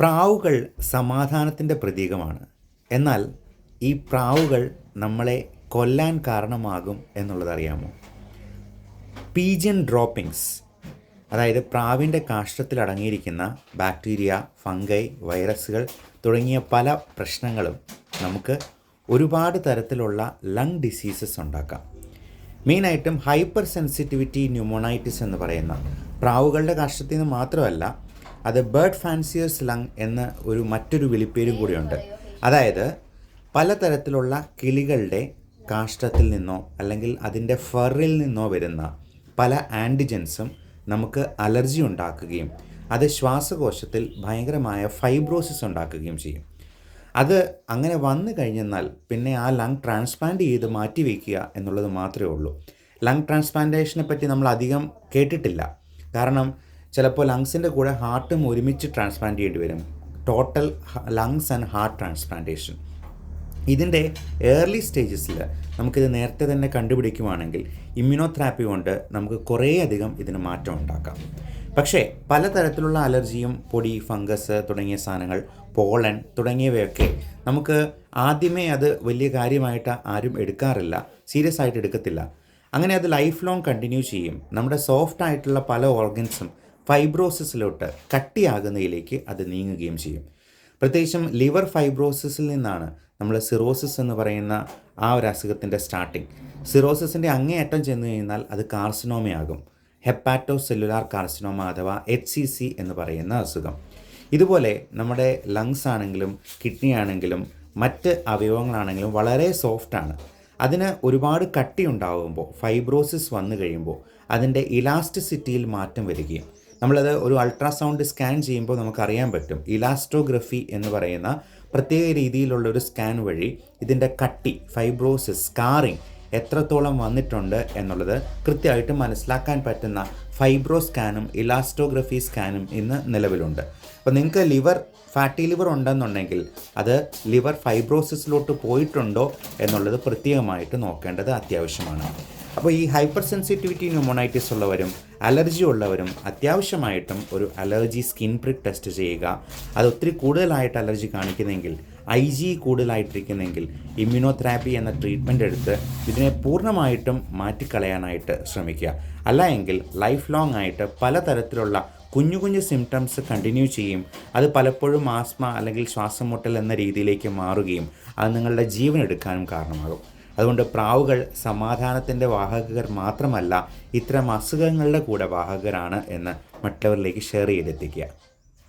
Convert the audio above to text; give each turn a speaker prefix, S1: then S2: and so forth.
S1: പ്രാവുകൾ സമാധാനത്തിന്റെ പ്രതീകമാണ്. എന്നാൽ ഈ പ്രാവുകൾ നമ്മളെ കൊല്ലാൻ കാരണമാകും എന്നുള്ളതറിയാമോ പീജിയൻ ഡ്രോപ്പിംഗ്സ് അതായത് പ്രാവിന്റെ കാഷ്ടത്തിൽ അടങ്ങിയിരിക്കുന്ന ബാക്ടീരിയ ഫംഗൈ വൈറസുകൾ തുടങ്ങിയ പല പ്രശ്നങ്ങളും നമുക്ക് ഒരുപാട് തരത്തിലുള്ള ലങ് ഡിസീസസ് ഉണ്ടാക്കാം. മെയിനായിട്ടും ഹൈപ്പർ സെൻസിറ്റിവിറ്റി ന്യൂമോണൈറ്റിസ് എന്ന് പറയുന്ന പ്രാവുകളുടെ കാഷ്ടത്തിൽ നിന്ന് മാത്രമല്ല അത് ബേർഡ് ഫാൻസിയേഴ്സ് ലങ് എന്ന ഒരു മറ്റൊരു വിളിപ്പേരും കൂടിയുണ്ട്. അതായത് പലതരത്തിലുള്ള കിളികളുടെ കാഷ്ടത്തിൽ നിന്നോ അല്ലെങ്കിൽ അതിന്റെ ഫറിൽ നിന്നോ വരുന്ന പല ആന്റിജൻസും നമുക്ക് അലർജി ഉണ്ടാക്കുകയും അത് ശ്വാസകോശത്തിൽ ഭയങ്കരമായ ഫൈബ്രോസിസ് ഉണ്ടാക്കുകയും ചെയ്യും. അത് അങ്ങനെ വന്നു കഴിഞ്ഞെന്നാൽ പിന്നെ ആ ലങ് ട്രാൻസ്പ്ലാന്റ് ചെയ്ത് മാറ്റി വയ്ക്കുക എന്നുള്ളത് മാത്രമേ ഉള്ളൂ. ലങ് ട്രാൻസ്പ്ലാന്റേഷനെ പറ്റി നമ്മൾ അധികം കേട്ടിട്ടില്ല. കാരണം ചിലപ്പോൾ ലങ്സിന്റെ കൂടെ ഹാർട്ടും ഒരുമിച്ച് ട്രാൻസ്പ്ലാന്റ് ചെയ്യേണ്ടി വരും. Total lungs and heart transplantation. ഇതിന്റെ ഏർലി സ്റ്റേജസിൽ നമുക്കിത് നേരത്തെ തന്നെ കണ്ടുപിടിക്കുവാണെങ്കിൽ ഇമ്മ്യൂണോതെറാപ്പി കൊണ്ട് നമുക്ക് കുറേയധികം ഇതിന് മാറ്റം ഉണ്ടാക്കാം. പക്ഷേ പലതരത്തിലുള്ള അലർജിയും പൊടി ഫംഗസ് തുടങ്ങിയ സാധനങ്ങൾ പോളൻ തുടങ്ങിയവയൊക്കെ നമുക്ക് ആദ്യമേ അത് വലിയ കാര്യമായിട്ട് ആരും എടുക്കാറില്ല സീരിയസ് ആയിട്ട് എടുക്കത്തില്ല. അങ്ങനെ അത് ലൈഫ് ലോങ് കണ്ടിന്യൂ ചെയ്യും. നമ്മുടെ സോഫ്റ്റ് ആയിട്ടുള്ള പല ഓർഗൻസും ഫൈബ്രോസിസിലോട്ട് കട്ടിയാകുന്നതിലേക്ക് അത് നീങ്ങുകയും ചെയ്യും. പ്രത്യേകിച്ചും ലിവർ ഫൈബ്രോസിസിൽ നിന്നാണ് നമ്മൾ സിറോസിസ് എന്ന് പറയുന്ന ആ ഒരു അസുഖത്തിന്റെ സ്റ്റാർട്ടിങ്. സിറോസിസിന്റെ അങ്ങേയറ്റം ചെന്ന് കഴിഞ്ഞാൽ അത് കാർസിനോമയാകും. ഹെപ്പാറ്റോ സെല്ലുലാർ കാർസിനോമ അഥവാ എച്ച് സി സി എന്ന് പറയുന്ന അസുഖം. ഇതുപോലെ നമ്മുടെ ലങ്സ് ആണെങ്കിലും കിഡ്നി ആണെങ്കിലും മറ്റ് അവയവങ്ങളാണെങ്കിലും വളരെ സോഫ്റ്റാണ് അതിന് ഒരുപാട് കട്ടി ഉണ്ടാകുമ്പോൾ ഫൈബ്രോസിസ് വന്നു കഴിയുമ്പോൾ അതിന്റെ ഇലാസ്റ്റിസിറ്റിയിൽ മാറ്റം വരികയും നമ്മളത് ഒരു അൾട്രാസൗണ്ട് സ്കാൻ ചെയ്യുമ്പോൾ നമുക്കറിയാൻ പറ്റും. ഇലാസ്ട്രോഗ്രഫി എന്ന് പറയുന്ന പ്രത്യേക രീതിയിലുള്ള ഒരു സ്കാൻ വഴി ഇതിന്റെ കട്ടി ഫൈബ്രോസിസ് സ്കാറിങ് എത്രത്തോളം വന്നിട്ടുണ്ട് എന്നുള്ളത് കൃത്യമായിട്ട് മനസ്സിലാക്കാൻ പറ്റുന്ന ഫൈബ്രോ സ്കാനും ഇലാസ്ട്രോഗ്രഫി സ്കാനും ഇന്ന് നിലവിലുണ്ട്. അപ്പോൾ നിങ്ങൾക്ക് ലിവർ ഫാറ്റി ലിവർ ഉണ്ടെന്നുണ്ടെങ്കിൽ അത് ലിവർ ഫൈബ്രോസിസിലോട്ട് പോയിട്ടുണ്ടോ എന്നുള്ളത് പ്രത്യേകമായിട്ട് നോക്കേണ്ടത് അത്യാവശ്യമാണ്. അപ്പോൾ ഈ ഹൈപ്പർ സെൻസിറ്റിവിറ്റി ന്യൂമോണൈറ്റിസ് ഉള്ളവരും അലർജി ഉള്ളവരും അത്യാവശ്യമായിട്ടും ഒരു അലർജി സ്കിൻ പ്രിക് ടെസ്റ്റ് ചെയ്യുക. അത് ഒത്തിരി കൂടുതലായിട്ട് അലർജി കാണിക്കുന്നെങ്കിൽ ഐ ജി കൂടുതലായിട്ടിരിക്കുന്നെങ്കിൽ ഇമ്മ്യൂണോതെറാപ്പി എന്ന ട്രീറ്റ്മെന്റ് എടുത്ത് ഇതിനെ പൂർണമായിട്ടും മാറ്റിക്കളയാനായിട്ട് ശ്രമിക്കുക. അല്ല എങ്കിൽ ലൈഫ് ലോങ് ആയിട്ട് പലതരത്തിലുള്ള കുഞ്ഞു കുഞ്ഞു സിംറ്റംസ് കണ്ടിന്യൂ ചെയ്യും. അത് പലപ്പോഴും ആസ്മ അല്ലെങ്കിൽ ശ്വാസം മുട്ടൽ എന്ന രീതിയിലേക്ക് മാറുകയും അത് നിങ്ങളുടെ ജീവൻ എടുക്കാനും കാരണമാകും. അതുകൊണ്ട് പ്രാവുകൾ സമാധാനത്തിന്റെ വാഹകർ മാത്രമല്ല ഇത്തരം അസുഖങ്ങളുടെ കൂടെ വാഹകരാണ് എന്ന് മറ്റുള്ളവരിലേക്ക് ഷെയർ ചെയ്തെത്തിക്കുക.